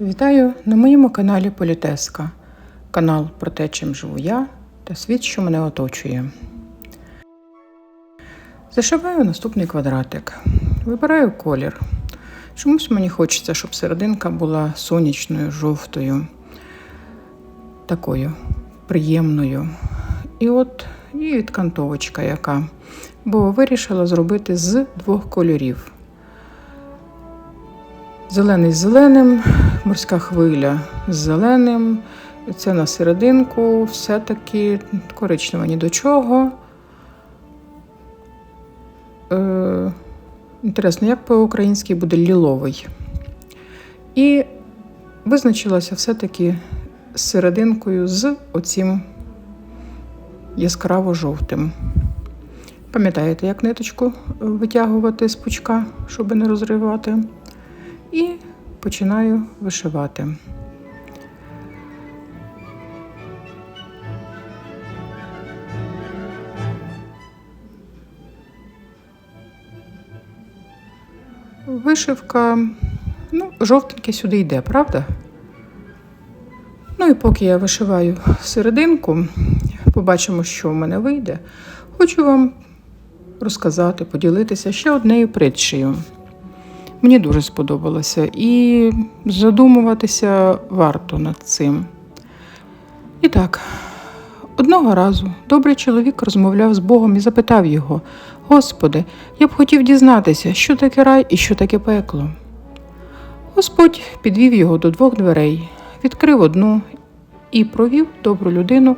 Вітаю на моєму каналі Політеска. Канал про те, чим живу я та світ, що мене оточує. Зашиваю наступний квадратик. Вибираю колір. Чомусь мені хочеться, щоб серединка була сонячною, жовтою, такою приємною. І от і відкантовочка яка. Бо вирішила зробити з двох кольорів. Зелений з зеленим, морська хвиля з зеленим. Це на серединку, все-таки коричнева ні до чого. Е, Інтересно, як по-українськи буде ліловий. І визначилася все-таки серединкою з оцім яскраво-жовтим. Пам'ятаєте, як ниточку витягувати з пучка, щоб не розривати? І починаю вишивати. Вишивка, ну, жовтеньке сюди йде, правда? Ну і поки я вишиваю серединку, побачимо, що в мене вийде. Хочу вам розказати, поділитися ще однією притчею. Мені дуже сподобалося і задумуватися варто над цим. І так, одного разу добрий чоловік розмовляв з Богом і запитав його: Господи, я б хотів дізнатися, що таке рай і що таке пекло. Господь підвів його до двох дверей, відкрив одну і провів добру людину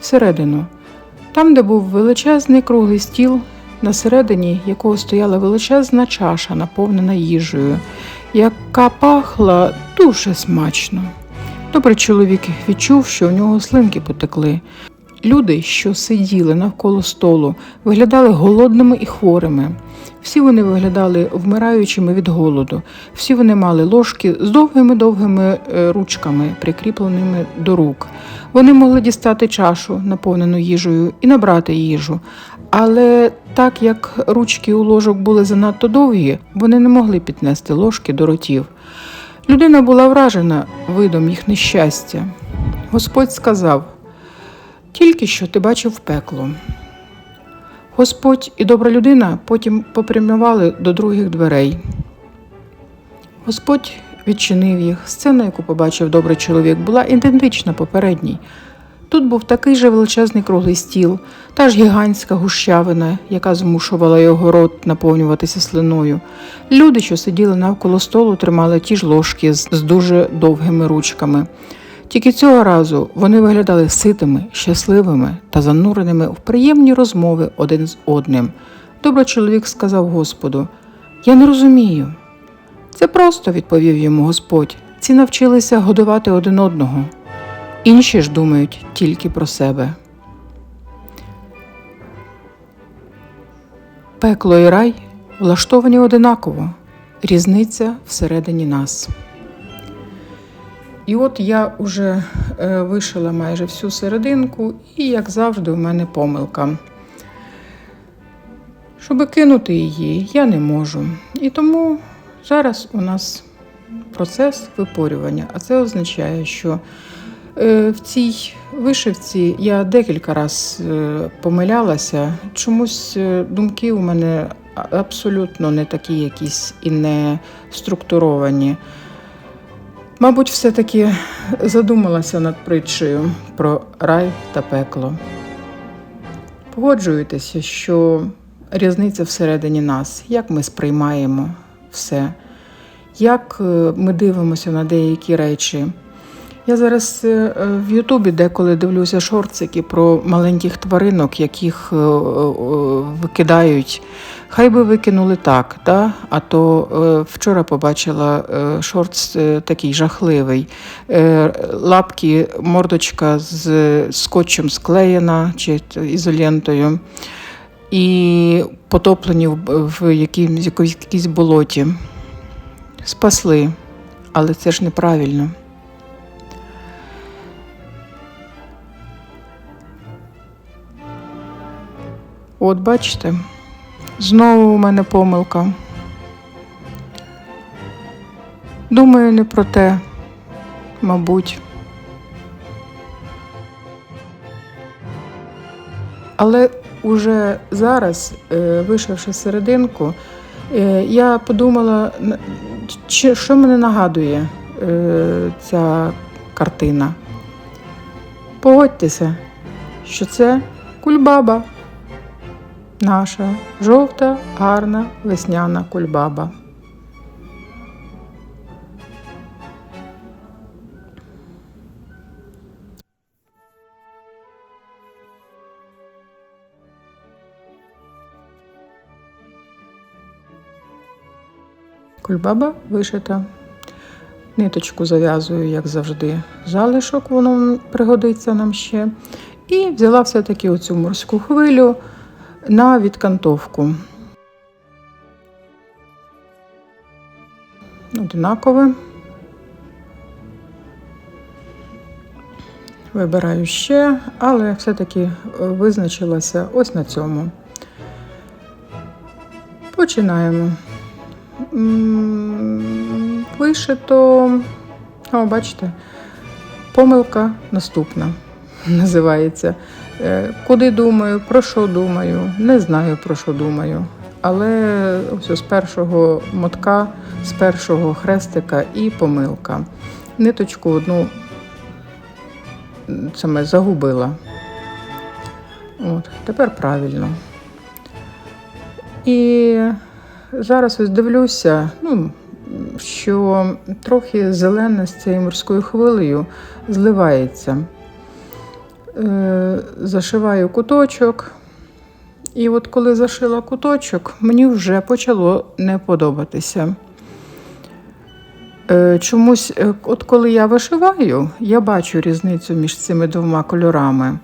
всередину, там, де був величезний круглий стіл, на середині якого стояла величезна чаша, наповнена їжею, яка пахла дуже смачно. Добрий чоловік відчув, що у нього слинки потекли. Люди, що сиділи навколо столу, виглядали голодними і хворими. Всі вони виглядали вмираючими від голоду, всі вони мали ложки з довгими-довгими е, ручками, прикріпленими до рук. Вони могли дістати чашу, наповнену їжею, і набрати їжу. Але так як ручки у ложок були занадто довгі, вони не могли піднести ложки до ротів. Людина була вражена видом їх нещастя. Господь сказав: тільки що ти бачив пекло. Господь і добра людина потім попрямували до других дверей. Господь відчинив їх. Сцена, яку побачив добрий чоловік, була ідентична попередній. Тут був такий же величезний круглий стіл, та ж гігантська гущавина, яка змушувала його рот наповнюватися слиною. Люди, що сиділи навколо столу, тримали ті ж ложки з, дуже довгими ручками. Тільки цього разу вони виглядали ситими, щасливими та зануреними в приємні розмови один з одним. Добрий чоловік сказав Господу: Я не розумію. Це просто, відповів йому Господь. Ці навчилися годувати один одного. Інші ж думають тільки про себе. Пекло і рай влаштовані одинаково, різниця всередині нас. І от я вже е, вишила майже всю серединку, і, як завжди, у мене помилка. Щоб кинути її, я не можу. І тому зараз у нас процес випорювання, а це означає, що в цій вишивці я декілька разів е, помилялася. Чомусь е, думки у мене абсолютно не такі якісь і не структуровані. Мабуть, все-таки задумалася над притчею про рай та пекло. Погоджуєтеся, що різниця всередині нас, як ми сприймаємо все, як ми дивимося на деякі речі. Я зараз е, в Ютубі деколи дивлюся шорцики про маленьких тваринок, яких е, е, викидають. Хай би викинули так, да? а то вчора побачила шорт такий жахливий. Лапки, мордочка з скотчем склеєна чи ізолентою. І потоплені в якійсь болоті. Спасли, але це ж неправильно. От, бачите, знову у мене помилка. Думаю не про те, мабуть. Але уже зараз, е, вийшовши серединку, е, я подумала, що мене нагадує е, ця картина. Погодьтеся, що це кульбаба. Наша жовта, гарна весняна кульбаба. Кульбаба вишита. Ниточку зав'язую, як завжди, залишок, воно пригодиться нам ще. І взяла все-таки оцю морську хвилю на відкантовку. Одинакове. Вибираю ще, але все-таки е, визначилася ось на цьому. Починаємо. Вишито, о, бачите, помилка наступна називається. Е, Куди думаю, про що думаю, не знаю про що думаю. Але ось з першого мотка, з першого хрестика і помилка. Ниточку одну саме загубила. От, тепер правильно. І зараз ось дивлюся, ну, що трохи зелене з цією морською хвилею зливається. Е, зашиваю куточок. І от коли зашила куточок, мені вже почало не подобатися. Е, Чомусь, е, от коли я вишиваю, я бачу різницю між цими двома кольорами.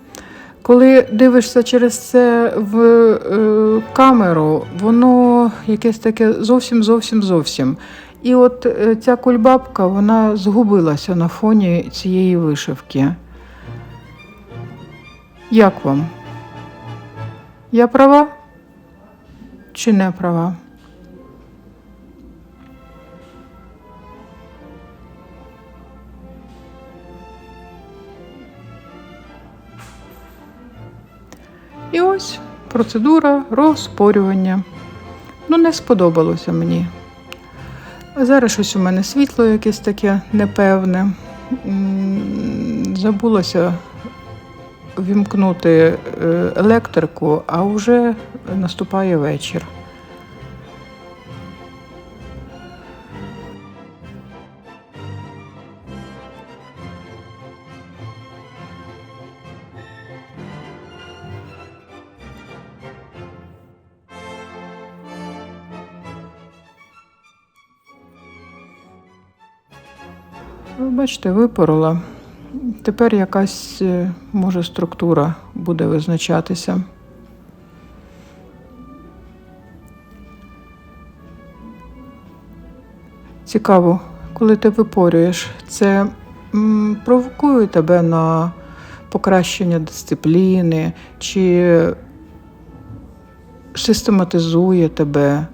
Коли дивишся через це в е, камеру, воно якесь таке зовсім зовсім зовсім. І от ця кульбабка вона згубилася на фоні цієї вишивки. Як вам? Я права чи не права? І ось процедура розпорювання. Ну, не сподобалося мені. Зараз щось у мене світло якесь таке непевне. Забулося вімкнути е, електрику, а вже наступає вечір. Ви Бачите, випорола. Тепер якась е, може структура буде визначатися. Цікаво, коли ти випорюєш, це провокує тебе на покращення дисципліни, чи систематизує тебе,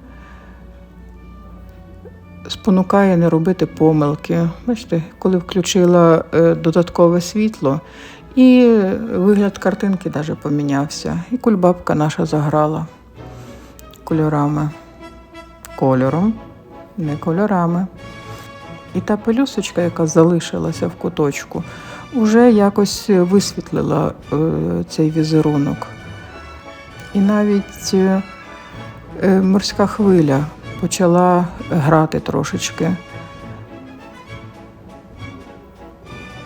спонукає не робити помилки. Бачите, коли включила е, додаткове світло, і вигляд картинки навіть помінявся. І кульбабка наша заграла кольорами. Кольором, не кольорами. І та пелюсочка, яка залишилася в куточку, уже якось висвітлила е, цей візерунок. І навіть е, морська хвиля почала грати трошечки.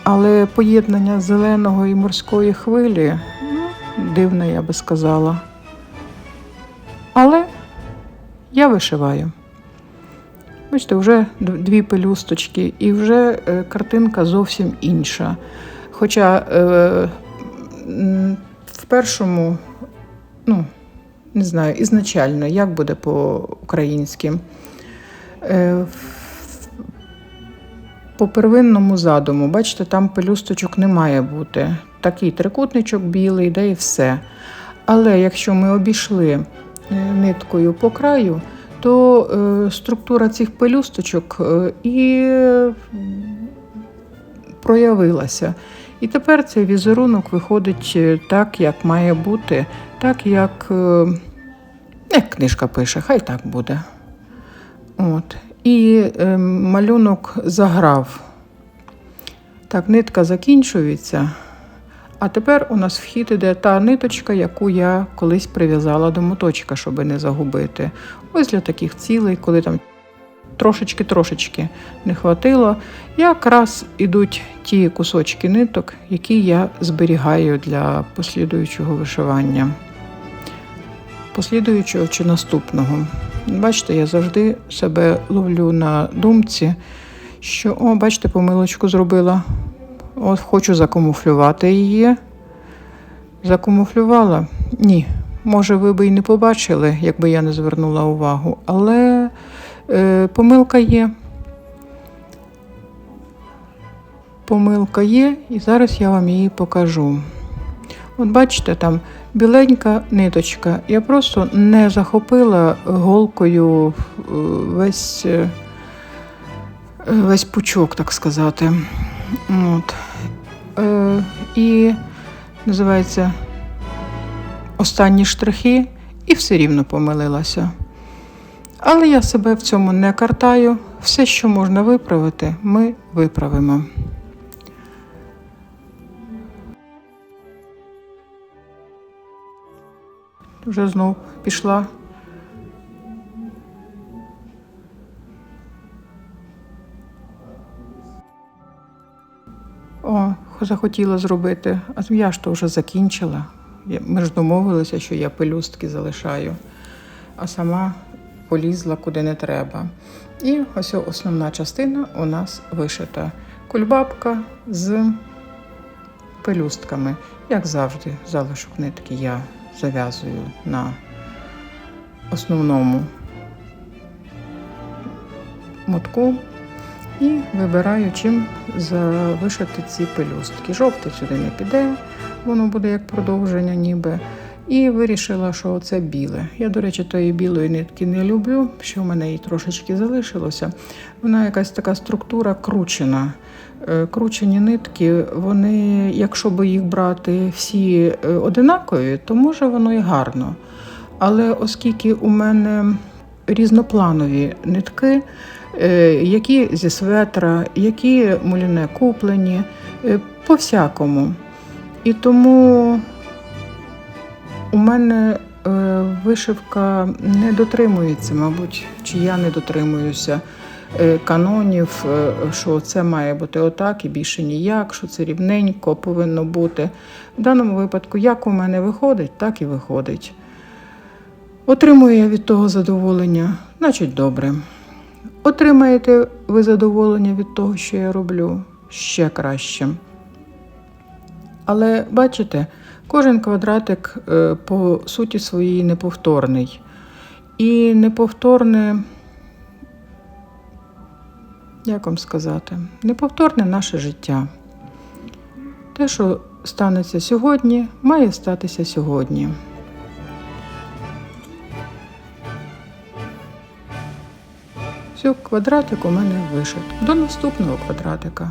Але поєднання зеленого і морської хвилі ну, дивне, я би сказала. Але я вишиваю. Бачите, вже дві пелюсточки, і вже е, картинка зовсім інша. Хоча е, в першому, ну, не знаю, ізначально, як буде по-українськи. Е, по первинному задуму, бачите, там пелюсточок не має бути. Такий трикутничок білий, да і все. Але якщо ми обійшли е, ниткою по краю, то е, структура цих пелюсточок і проявилася. І тепер цей візерунок виходить так, як має бути, так як, як книжка пише, хай так буде. От. І е, малюнок заграв. Так, нитка закінчується. А тепер у нас вхід іде та ниточка, яку я колись прив'язала до моточка, щоб не загубити. Ось для таких цілей, коли там трошечки-трошечки не хватило, якраз ідуть ті кусочки ниток, які я зберігаю для послідуючого вишивання. Послідуючого чи наступного. Бачите, я завжди себе ловлю на думці, що, о, бачите, помилочку зробила. От хочу закамуфлювати її. Закамуфлювала? Ні. Може, ви би і не побачили, якби я не звернула увагу, але е, помилка є. Помилка є, і зараз я вам її покажу. От бачите, там біленька ниточка. Я просто не захопила голкою е, весь, е, весь пучок, так сказати. От. Е, і називається останні штрихи, і все рівно помилилася. Але я себе в цьому не картаю. Все, що можна виправити, ми виправимо. Вже знов пішла. О, захотіла зробити, а я ж то вже закінчила. Ми ж домовилися, що я пелюстки залишаю, а сама полізла куди не треба. І ось основна частина у нас вишита. Кульбабка з пелюстками. Як завжди, залишок нитки я зав'язую на основному мотку і вибираю, чим завишити ці пелюстки. Жовтий сюди не піде, воно буде як продовження, ніби. І вирішила, що це біле. Я, до речі, тої білої нитки не люблю, що в мене її трошечки залишилося. Вона якась така структура кручена. Е, Кручені нитки, вони, якщо би їх брати всі е, одинакові, то може воно і гарно. Але оскільки у мене різнопланові нитки, е, які зі светра, які муліне куплені, е, по-всякому. І тому у мене е, вишивка не дотримується, мабуть, чи я не дотримуюся е, канонів, е, що це має бути отак і більше ніяк, що це рівненько повинно бути. В даному випадку, як у мене виходить, так і виходить. Отримую я від того задоволення, значить добре. Отримаєте ви задоволення від того, що я роблю, ще краще. Але бачите, кожен квадратик е, по суті своїй неповторний. І неповторне, як вам сказати, неповторне наше життя. Те, що станеться сьогодні, має статися сьогодні. Все, квадратик у мене вишит. До наступного квадратика.